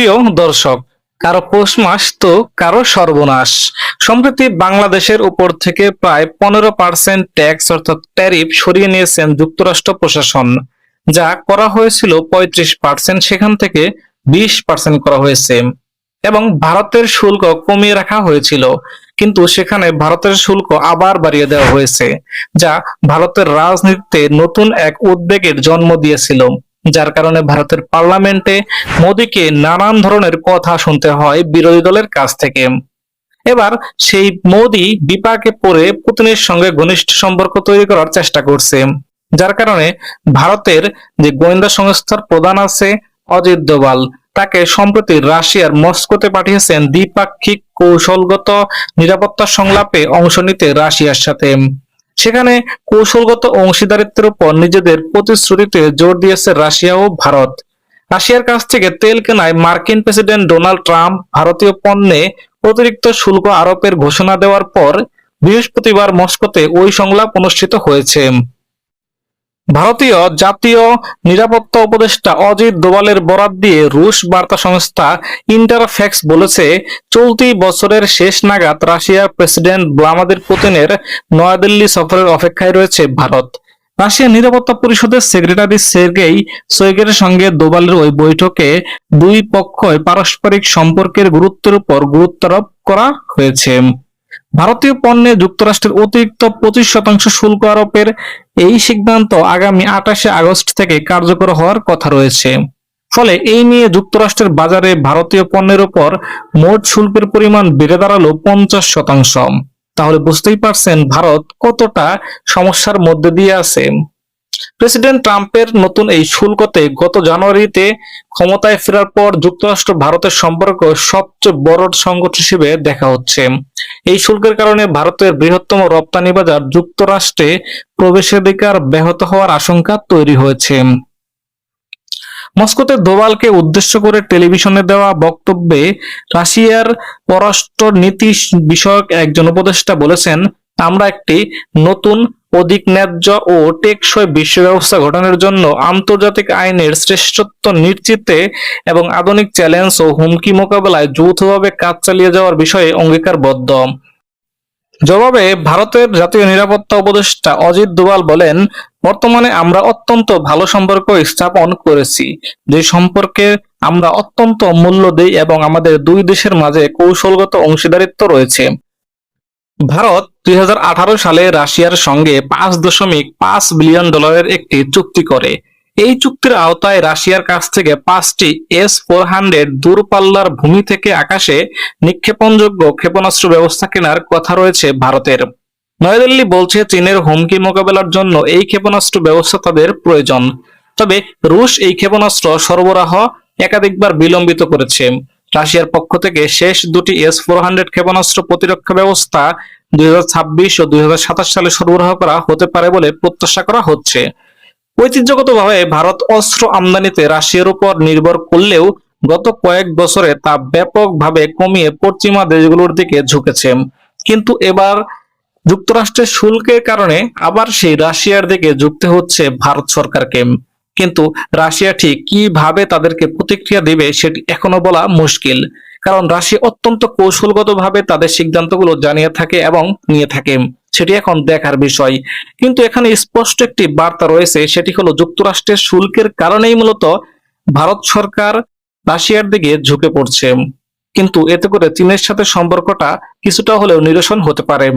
প্রিয় দর্শক, কারও পৌষ মাস তো কারও সর্বনাশ। সম্প্রতি বাংলাদেশের উপর থেকে প্রায় পনেরো পার্সেন্ট ট্যাক্স অর্থাৎ ট্যারিফ সরিয়ে নিয়েছেন যুক্তরাষ্ট্র প্রশাসন, যা করা হয়েছিল পঁয়ত্রিশ পার্সেন্ট, সেখান থেকে বিশ পার্সেন্ট করা হয়েছে। এবং ভারতের শুল্ক কমিয়ে রাখা হয়েছিল, কিন্তু সেখানে ভারতের শুল্ক আবার বাড়িয়ে দেওয়া হয়েছে, যা ভারতের রাজনীতিতে নতুন এক উদ্বেগের জন্ম দিয়েছিল। যার কারণে ভারতের পার্লামেন্টে মোদীকে নানান ধরনের কথা শুনতে হয় বিরোধী দলের কাছ থেকে। এবার সেই মোদী বিপাকে পড়ে পুতিনের সঙ্গে ঘনিষ্ঠ সম্পর্ক তৈরি করার চেষ্টা করছে। যার কারণে ভারতের যে গোয়েন্দা সংস্থার প্রধান আছে অজিত দোভাল, তাকে সম্প্রতি রাশিয়ার মস্কোতে পাঠিয়েছেন দ্বিপাক্ষিক কৌশলগত নিরাপত্তা সংলাপে অংশ নিতে রাশিয়ার সাথে। সেখানে কৌশলগত অংশীদারিত্বের উপর নিজেদের প্রতিশ্রুতিতে জোর দিয়েছে রাশিয়া ও ভারত। রাশিয়ার কাছ থেকে তেল কেনায় মার্কিন প্রেসিডেন্ট ডোনাল্ড ট্রাম্প ভারতীয় পণ্যে অতিরিক্ত শুল্ক আরোপের ঘোষণা দেওয়ার পর বৃহস্পতিবার মস্কোতে ওই সংলাপ অনুষ্ঠিত হয়েছে। ভারতীয় জাতীয় নিরাপত্তা উপদেষ্টা অজিত দোভালের বরাত দিয়ে রুশ বার্তা সংস্থা ইন্টারফ্যাক্স বলেছে, চলতি বছরের শেষ নাগাদ রাশিয়ার প্রেসিডেন্ট ভ্লাদিমির পুতিনের নয়াদিল্লি সফরের অপেক্ষায় রয়েছে ভারত। রাশিয়ার নিরাপত্তা পরিষদের সেক্রেটারি সের্গেই সৈগের সঙ্গে দোবালের ওই বৈঠকে দুই পক্ষই পারস্পরিক সম্পর্কের গুরুত্বের উপর গুরুত্বারোপ করা হয়েছে। ভারতীয় পণ্যে যুক্তরাষ্ট্রের অতিরিক্ত পঁচিশ শতাংশ শুল্ক আরোপের এই সিদ্ধান্ত আগামী আঠাশে আগস্ট থেকে কার্যকর হওয়ার কথা রয়েছে। ফলে এই নিয়ে যুক্তরাষ্ট্রের বাজারে ভারতীয় পণ্যের উপর মোট শুল্কের পরিমাণ বেড়ে দাঁড়াল পঞ্চাশ শতাংশ। তাহলে বুঝতেই পারছেন ভারত কতটা সমস্যার মধ্যে দিয়ে আছে। প্রেসিডেন্ট ট্রাম্পের নতুন এই শুল্কতে গত জানুয়ারিতে ক্ষমতায় ফেরার পর যুক্তরাষ্ট্র ভারতের সম্পর্ক সবচেয়ে বড় সংকট হিসেবে দেখা হচ্ছে। এই শুল্কের কারণে ভারতের বৃহত্তম রপ্তানি বাজার যুক্তরাষ্ট্রে প্রবেশাধিকার ব্যাহত হওয়ার আশঙ্কা তৈরি হয়েছে। মস্কোতে দোভালকে উদ্দেশ্য করে টেলিভিশনে দেওয়া বক্তব্যে রাশিয়ার পররাষ্ট্র নীতি বিষয়ক একজন উপদেষ্টা বলেছেন আমরা একটি নতুন, অধিক ন্যায্য ও টেকসই বিশ্ব ব্যবস্থা গঠনের জন্য আন্তর্জাতিক আইনের শ্রেষ্ঠত্ব নিশ্চিতে এবং আধুনিক চ্যালেঞ্জ ও হুমকি মোকাবেলায় যৌথভাবে কাজ চালিয়ে যাওয়ার বিষয়ে অঙ্গীকারবদ্ধ। জবাবে ভারতের জাতীয় নিরাপত্তা উপদেষ্টা অজিত দোভাল বলেন, বর্তমানে আমরা অত্যন্ত ভালো সম্পর্ক স্থাপন করেছি। যে সম্পর্কে আমরা অত্যন্ত মূল্য দিই এবং আমাদের দুই দেশের মাঝে কৌশলগত অংশীদারিত্ব রয়েছে। ভারত দুই হাজার আঠারো সালে রাশিয়ার সঙ্গে পাঁচ দশমিক পাঁচ বিলিয়ন ডলারের একটি চুক্তি করে। এই চুক্তির আওতায় রাশিয়ার কাছ থেকে পাঁচটি এস ফোর হান্ড্রেড দূরপাল্লার ভূমি থেকে আকাশে নিক্ষেপণযোগ্য ক্ষেপণাস্ত্র ব্যবস্থা কেনার কথা রয়েছে ভারতের। নয়াদিল্লি বলছে চীনের হুমকি মোকাবেলার জন্য এই ক্ষেপণাস্ত্র ব্যবস্থা তাদের প্রয়োজন। তবে রুশ এই ক্ষেপণাস্ত্র সরবরাহ একাধিকবার বিলম্বিত করেছে। রাশিয়ার পক্ষ থেকে শেষ দুটি এস ফোর হান্ড্রেড ক্ষেপণাস্ত্র প্রতিরক্ষা ব্যবস্থা দুই ও দুই সালে সরবরাহ করা হতে পারে বলে প্রত্যাশা করা হচ্ছে। ঐতিহ্যগতভাবে ভারত অস্ত্র আমদানিতে রাশিয়ার উপর নির্ভর করলেও গত কয়েক বছরে তা ব্যাপকভাবে কমিয়ে পশ্চিমা দেশগুলোর দিকে ঝুঁকেছে। কিন্তু এবার যুক্তরাষ্ট্রের শুল্কের কারণে আবার সেই রাশিয়ার দিকে ঝুঁকতে হচ্ছে ভারত সরকারকে। কিন্তু রাশিয়া ঠিক কীভাবে তাদেরকে প্রতিক্রিয়া দেবে সেটি এখনও বলা মুশকিল। কারণ রাশিয়া অত্যন্ত কৌশলগতভাবে তাদের সিদ্ধান্তগুলো জানিয়ে থাকে এবং নিয়ে থাকে। সেটি এখন দেখার বিষয়। কিন্তু এখানে স্পষ্ট একটি বার্তা রয়েছে, সেটি হলো যুক্তরাষ্ট্রের শুল্কের কারণেই মূলত ভারত সরকার রাশিয়ার দিকে ঝুঁকে পড়ছে। কিন্তু এতে করে চীনের সাথে সম্পর্কটা কিছুটা হলেও নিরসন হতে পারে।